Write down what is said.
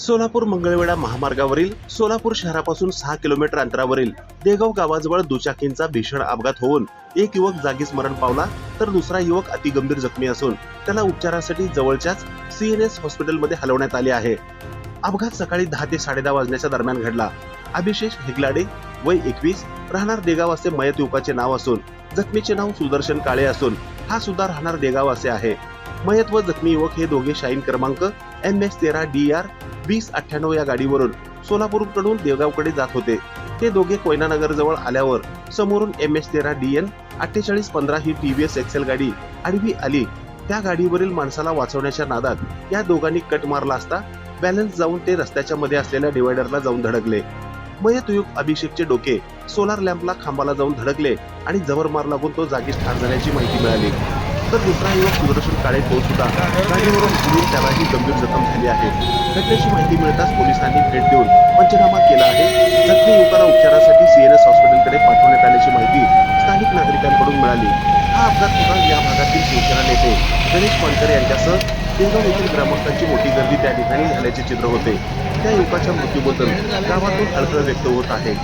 सोलापूर मंगळवेढा महामार्गावरील सोलापूर शहरापासून सहा किलोमीटर अंतरावरील देगाव गावाजवळ दुचाकींचा भीषण अपघात होऊन एक युवक जागीच मरण पावला तर दुसरा युवक अतिगंभीर जखमी असून त्याला उपचारासाठी जवळच्याच सीएनएस हॉस्पिटलमध्ये हलवण्यात आले आहे. अपघात सकाळी दहा ते साडेदहा वाजण्याच्या दरम्यान घडला. अभिषेक हेगलाडे वय एकवीस राहणार देगाव असे मयत युवकाचे नाव असून जखमीचे नाव सुदर्शन काळे असून हा सुद्धा राहणार देगाव असे आहे. मयत व जखमी युवक हे दोघे शाईन क्रमांक एम एस तेरा डी आर वीस अठ्ठ्याण्णव या गाडीवरून सोलापूरकडून देवगावकडे जात होते. ते दोघे कोयनानगर जवळ आल्यावर समोरून एम एस तेरा डी एन अठ्ठेचाळीस पंधरा ही टी व्ही एस एक्सेल गाडी आडवी आली. त्या गाडीवरील माणसाला वाचवण्याच्या नादात या दोघांनी कट मारला असता बॅलन्स जाऊन ते रस्त्याच्या मध्ये असलेल्या डिवायडरला जाऊन धडकले. मयत युग अभिषेकचे डोके सोलार लॅम्पला खांबाला जाऊन धडकले आणि जबर मार लागून तो जागीच ठार झाल्याची माहिती मिळाली. तर दुसरा युवक सुदर्शन काळे तो सुद्धा गाडीवरून उडून त्यालाही गंभीर जखम झाली आहे. घटनेची माहिती मिळताच पोलिसांनी भेट देऊन पंचनामा केला आहे. जखमी युवकाला उपचारासाठी सीएनएस हॉस्पिटलकडे पाठवण्यात आल्याची माहिती स्थानिक नागरिकांकडून मिळाली. हा अपघात होता या भागातील शिवसेना नेते गणेश पानकर यांच्यासह देगाव येथील ग्रामस्थांची मोठी गर्दी त्या ठिकाणी झाल्याचे चित्र होते. त्या युवकाच्या मृत्यूबद्दल गावातून अडथळा व्यक्त होत आहे.